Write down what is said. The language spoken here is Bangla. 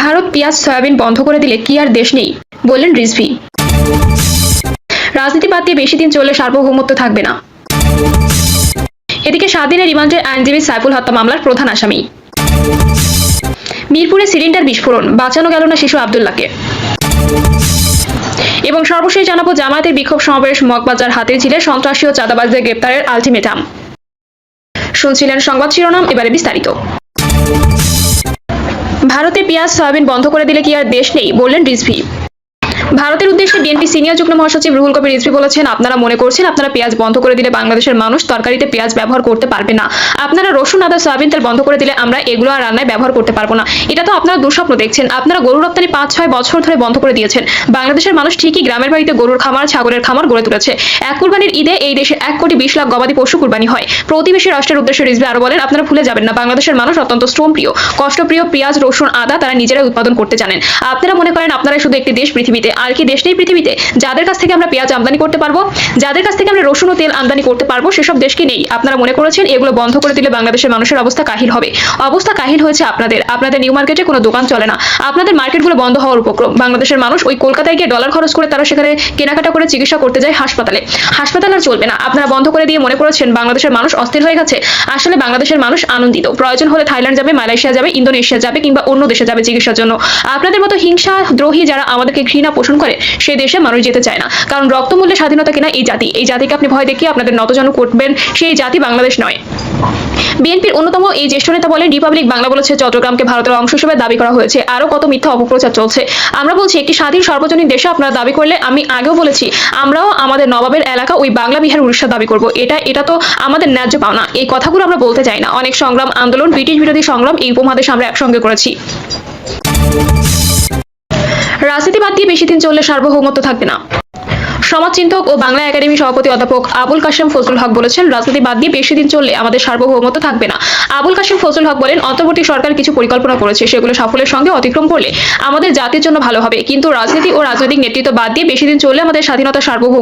ভারত পেঁয়াজ, সয়াবিন বন্ধ করে দিলে কি আর দেশ নেই? বললেন রিজভি। রাজনীতি বাদ দিয়ে বেশি দিন চললে সার্বভৌমত্ব থাকবে না। এদিকে সাত দিনের রিমান্ডে আইনজীবী সাইফুল হত্যা মামলার প্রধান আসামি। মিরপুরে সিলিন্ডার বিস্ফোরণ, বাঁচানো গেল না শিশু আবদুল্লাহকে। এবং সর্বশেষ জানাব জামায়াতের বিক্ষোভ সমাবেশ মগবাজার হাতে ঝিলে সন্ত্রাসী ও চাঁদাবাজদের গ্রেপ্তারের আলটিমেটাম। শুনছিলেন সংবাদ শিরোনাম, এবারে বিস্তারিত। ভারতে পেঁয়াজ সয়াবিন বন্ধ করে দিলে কি আর দেশ নেই? বললেন রিজভি। ভারতের উদ্দেশ্যে বিএনপি সিনিয়র যুগ্ম মহাসচিব রুহুল কবির রিজভি বলেছেন, আপনারা মনে করছেন আপনারা পেঁয়াজ বন্ধ করে দিলে বাংলাদেশের মানুষ তরকারিতে পেঁয়াজ ব্যবহার করতে পারবে না। আপনারা রসুন, আদা, সয়াবিন তেল বন্ধ করে দিলে আমরা এগুলো আর রান্নায় ব্যবহার করতে পারব না। এটা তো আপনারা দুঃস্বপ্ন দেখছেন। আপনারা গরু রপ্তানি পাঁচ ছয় বছর ধরে বন্ধ করে দিয়েছেন। বাংলাদেশের মানুষ ঠিকই গ্রামের বাড়িতে গরুর খামার, ছাগলের খামার গড়ে তুলেছে। এক কুরবানির ঈদে এই দেশে এক কোটি বিশ লাখ গবাদি পশু কুরবানি হয়। প্রতিবেশী রাষ্ট্রের উদ্দেশ্যে রিজভি আরও বলেন, আপনারা ভুলে যাবেন না, বাংলাদেশের মানুষ অত্যন্ত শ্রমপ্রিয়। কষ্টপ্রিয় পেঁয়াজ, রসুন, আদা তারা নিজেরাই উৎপাদন করতে জানেন। আপনারা মনে করেন আপনারা শুধু একটি দেশ পৃথিবীতে। আর কি দেশ নেই পৃথিবীতে, যাদের কাছ থেকে আমরা পেঁয়াজ আমদানি করতে পারব, যাদের কাছ থেকে আমরা রসুন ও তেল আমদানি করতে পারব, সেসব দেশ কি নেই। আপনারা মনে করেছেন এগুলো বন্ধ করে দিলে বাংলাদেশের মানুষের অবস্থা কাহিল হবে। অবস্থা কাহিল হয়েছে আপনাদের। আপনাদের নিউ মার্কেটে কোনো দোকান চলে না। আপনাদের মার্কেটগুলো বন্ধ হওয়ার উপক্রম। বাংলাদেশের মানুষ ওই কলকাতায় গিয়ে ডলার খরচ করে তারা সেখানে কেনাকাটা করে চিকিৎসা করতে যায় হাসপাতালে। হাসপাতাল আর চলবে না। আপনারা বন্ধ করে দিয়ে মনে করেছেন বাংলাদেশের মানুষ অস্থির হয়ে গেছে? আসলে বাংলাদেশের মানুষ আনন্দিত। প্রয়োজন হলে থাইল্যান্ড যাবে, মালয়েশিয়া যাবে, ইন্দোনেশিয়া যাবে কিংবা অন্য দেশে যাবে চিকিৎসার জন্য। আপনাদের মতো হিংসা, দ্রোহী যারা আমাদেরকে ঘৃণা পোষণ করে সেই দেশে মানুষ যেতে চায় না। কারণ রক্তমূল্যে স্বাধীনতা কিনা এই জাতি, এই জাতিকে আপনি ভয় দেখিয়ে আপনাদের নতজন করবেন, সেই জাতি বাংলাদেশ নয়। বিএনপির অন্যতম এই জ্যেষ্ঠ নেতা বলেন, রিপাবলিক বাংলা বলেছে, চট্টগ্রামকে ভারতের অংশ হিসেবে দাবি করা হয়েছে। আরও কত মিথ্যা অপপ্রচার চলছে? আমরা বলছি, একটি স্বাধীন সর্বজনীন দেশে আপনারা দাবি করলে আমি আগেও বলেছি, আমরাও আমাদের নবাবের এলাকা ওই বাংলা, বিহার উড়িষ্যা দাবি করব। এটা এটা তো আমাদের ন্যায্য পাওনা। এই কথাগুলো আমরা বলতে চাই না। অনেক সংগ্রাম, আন্দোলন, ব্রিটিশ বিরোধী সংগ্রাম এই উপমহাদেশ আমরা একসঙ্গে করেছি। রাজনীতি বাদ দিয়ে বেশি দিন চললে সার্বভৌমত্ব থাকবে না। সমাজচিন্তক ও বাংলা একাডেমি সভাপতি অধ্যাপক আবুল কাশেম ফজলুল হক বলেছেন, রাজনীতি বাদ দিয়ে বেশি দিন চললে আমাদের সার্বভৌমত্ব থাকবে না। আবুল কাশেম ফজলুল হক বলেন, অন্তর্বর্তী সরকার কিছু পরিকল্পনা করেছে, সেগুলো সাফল্যের সঙ্গে অতিক্রম করলে আমাদের জাতির জন্য ভালো হবে। কিন্তু রাজনীতি ও রাজনৈতিক নেতৃত্ব বাদ দিয়ে বেশি দিন চললে আমাদের স্বাধীনতা সার্বভৌমত্ব